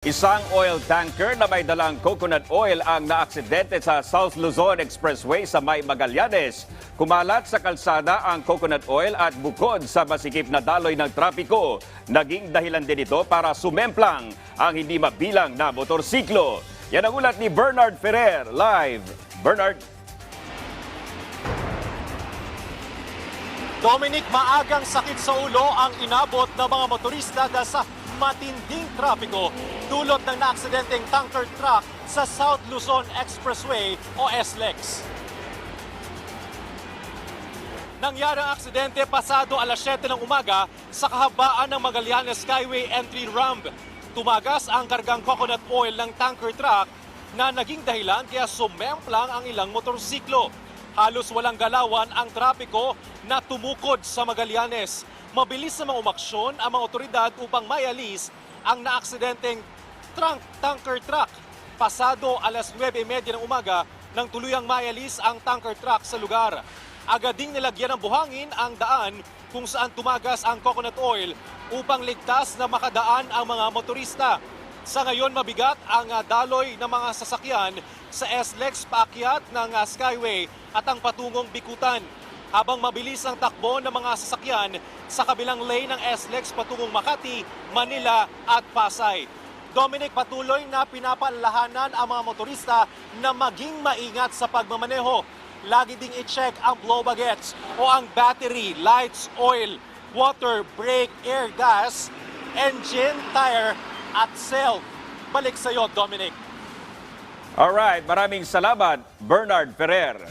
Isang oil tanker na may dalang coconut oil ang naaksidente sa South Luzon Expressway sa May Magallanes. Kumalat sa kalsada ang coconut oil at bukod sa masikip na daloy ng trapiko, naging dahilan din ito para sumemplang ang hindi mabilang na motorsiklo. Yan ang ulat ni Bernard Ferrer, live. Bernard, Dominic, maagang sakit sa ulo ang inabot ng mga motorista dahil sa matinding trapiko dulot ng naaksidenteng tanker truck sa South Luzon Expressway o SLEX. Nangyari ang aksidente pasado alas 7 ng umaga sa kahabaan ng Magallanes Skyway entry ramp. Tumagas ang kargang coconut oil ng tanker truck na naging dahilan kaya sumemplang ang ilang motorsiklo. Halos walang galawan ang trapiko na tumukod sa Magallanes. Mabilis na mga umaksyon ang mga otoridad upang mayalis ang naaksidenteng trunk tanker truck. Pasado alas 9.30 ng umaga nang tuluyang mayalis ang tanker truck sa lugar. Agad ding nilagyan ng buhangin ang daan kung saan tumagas ang coconut oil upang ligtas na makadaan ang mga motorista. Sa ngayon mabigat ang ah, daloy ng mga sasakyan sa SLEX paakyat ng ah, Skyway at ang patungong Bikutan. Habang mabilis ang takbo ng mga sasakyan sa kabilang lane ng SLEX patungong Makati, Manila at Pasay. Dominic, patuloy na pinapaalalahanan ang mga motorista na maging maingat sa pagmamaneho. Lagi ding i-check ang blow bagets o ang battery, lights, oil, water, brake, air gas, engine, tire at cell. Balik sa iyo, Dominic. alright, maraming salamat, Bernard Ferrer.